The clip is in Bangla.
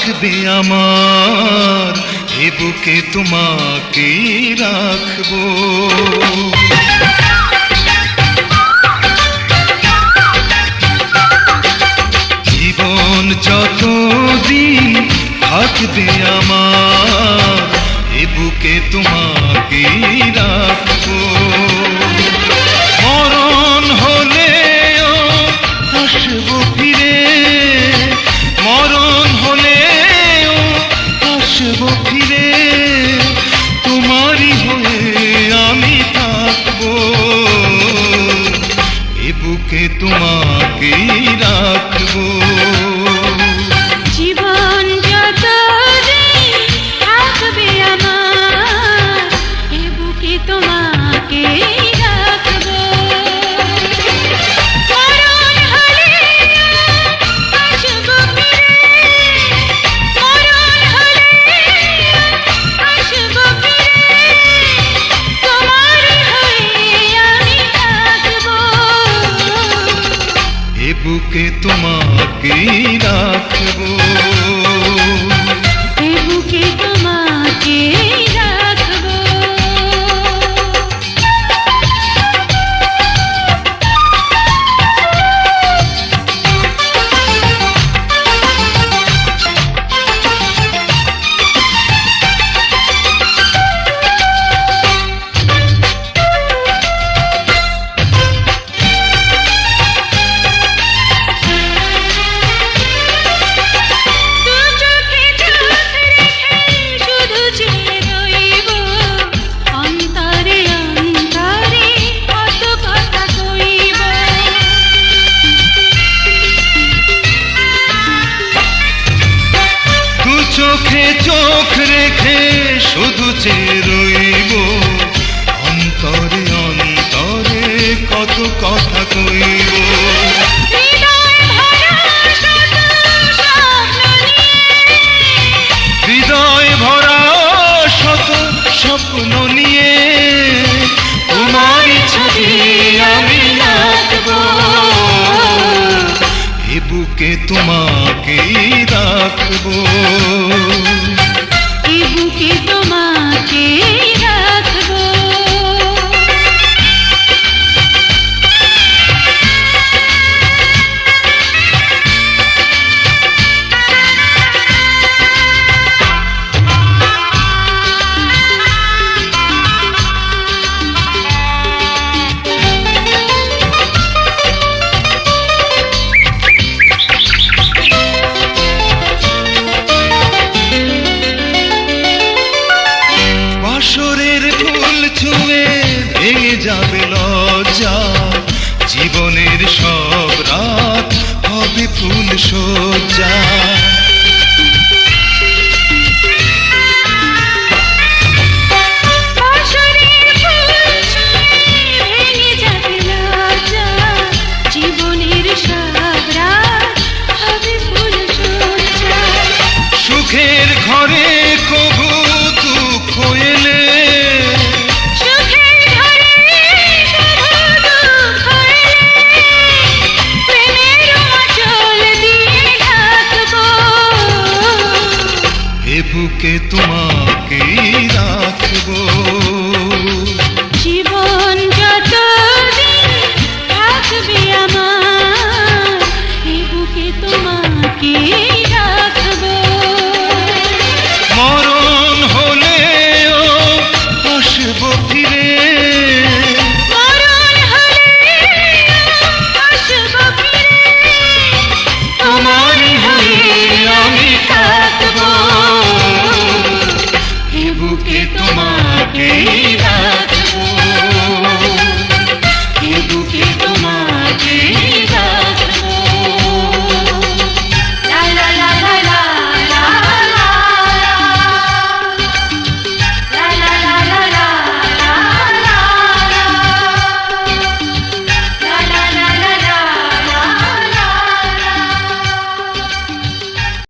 থাকবে আমার এ বুকে তোমাকে রাখব। জীবন যতদিন থাকবে আমার এ বুকে তোমাকে বুকে তোমাকে এ বুকে তোমাকে চেয়ে রইব। অন্তরে অন্তরে কত কথা কইব। হৃদয় ভরা শত স্বপ্ন নিয়ে। তোমারই ছবি আমি রাখব। এ বুকে তোমাকে রাখব। ছুঁয়ে ভেঙে যাবে লজ্জা। জীবনের সব রাত হবে ফুল সজ্জা। বুকে তোমাকে রাখব। জীবন যত থাকবে আমার এ বুকে তোমাকে রাখব। মরণ হলেও আসব